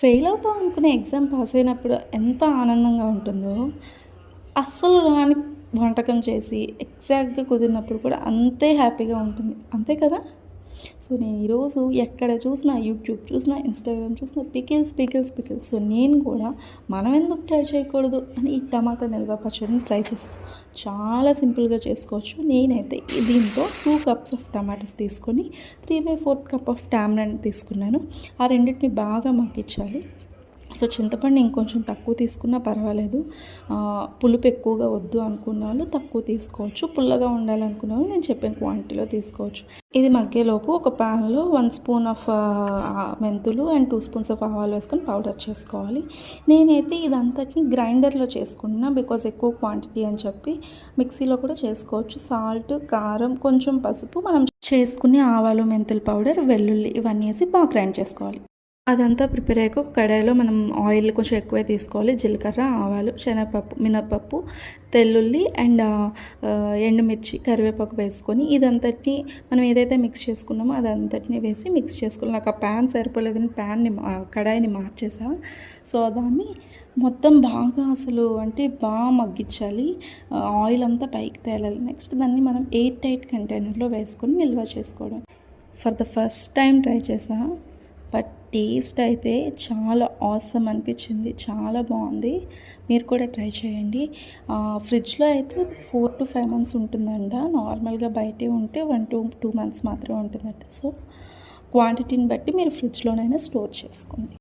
Fail అవుతాం అనుకునే exam pass అయినప్పుడు ఎంత ఆనందంగా ఉంటుందో అస్సలు రాని వంటకం చేసి ఎగ్జాక్ట్గా కుదిరినప్పుడు కూడా అంతే హ్యాపీగా ఉంటుంది. అంతే కదా? సో నేను ఈరోజు ఎక్కడ చూసినా యూట్యూబ్ చూసినా ఇన్స్టాగ్రామ్ చూసినా పికిల్స్ పికిల్స్ పికిల్స్. సో నేను కూడా మనం ఎందుకు ట్రై చేయకూడదు అని ఈ టమాటా నిల్వ పచ్చడిని ట్రై చేస్తాను చాలా సింపుల్గా చేసుకోవచ్చు. నేనైతే దీంతో టూ కప్స్ ఆఫ్ టమాటాస్ తీసుకొని three by fourth cup of tamarind తీసుకున్నాను. ఆ రెండింటిని బాగా మగ్గించాలి. సో చింతపండు ఇంకొంచెం తక్కువ తీసుకున్నా పర్వాలేదు. పులుపు ఎక్కువగా వద్దు అనుకున్న వాళ్ళు తక్కువ తీసుకోవచ్చు. పుల్లగా ఉండాలనుకున్న వాళ్ళు నేను చెప్పిన క్వాంటిటీలో తీసుకోవచ్చు. ఇది మగ్గేలోపు ఒక ప్యాన్లో వన్ స్పూన్ ఆఫ్ మెంతులు అండ్ టూ స్పూన్స్ ఆఫ్ ఆవాలు వేసుకొని పౌడర్ చేసుకోవాలి. నేనైతే ఇదంతటిని గ్రైండర్లో చేసుకున్నా బికాజ్ ఎక్కువ క్వాంటిటీ అని చెప్పి మిక్సీలో కూడా చేసుకోవచ్చు. సాల్ట్ కారం కొంచెం పసుపు మనం చేసుకునే ఆవాలు మెంతుల పౌడర్ వెల్లుల్లి ఇవన్నీ వేసి బాగా గ్రైండ్ చేసుకోవాలి. అదంతా ప్రిపేర్ అయ్యాక ఒక కడాయిలో మనం ఆయిల్ కొంచెం ఎక్కువే తీసుకోవాలి. జీలకర్ర ఆవాలు శనగపప్పు మినపప్పు తెల్లుల్లి అండ్ ఎండుమిర్చి కరివేపాకు వేసుకొని ఇదంతటిని మనం ఏదైతే మిక్స్ చేసుకున్నామో అదంతటిని వేసి మిక్స్ చేసుకోవాలి. నాకు ఆ ప్యాన్ సరిపోలేదని ప్యాన్ని మా- కడాయిని మార్చేసా. సో దాన్ని మొత్తం బాగా అసలు అంటే బాగా మగ్గించాలి. ఆయిల్ అంతా పైకి తేలాలి. నెక్స్ట్ దాన్ని మనం ఎయిర్ టైట్ కంటైనర్లో వేసుకొని నిల్వ చేసుకోవడం. For the first time try చేసా. టేస్ట్ అయితే చాలా ఆసమ్ అనిపించింది. చాలా బాగుంది. మీరు కూడా ట్రై చేయండి. ఫ్రిడ్జ్లో అయితే ఫోర్ టు ఫైవ్ మంత్స్ ఉంటుందంట. నార్మల్గా బయటే ఉంటే వన్ టూ టూ మంత్స్ మాత్రమే ఉంటుందంట. సో క్వాంటిటీని బట్టి మీరు ఫ్రిడ్జ్లోనైనా స్టోర్ చేసుకోండి.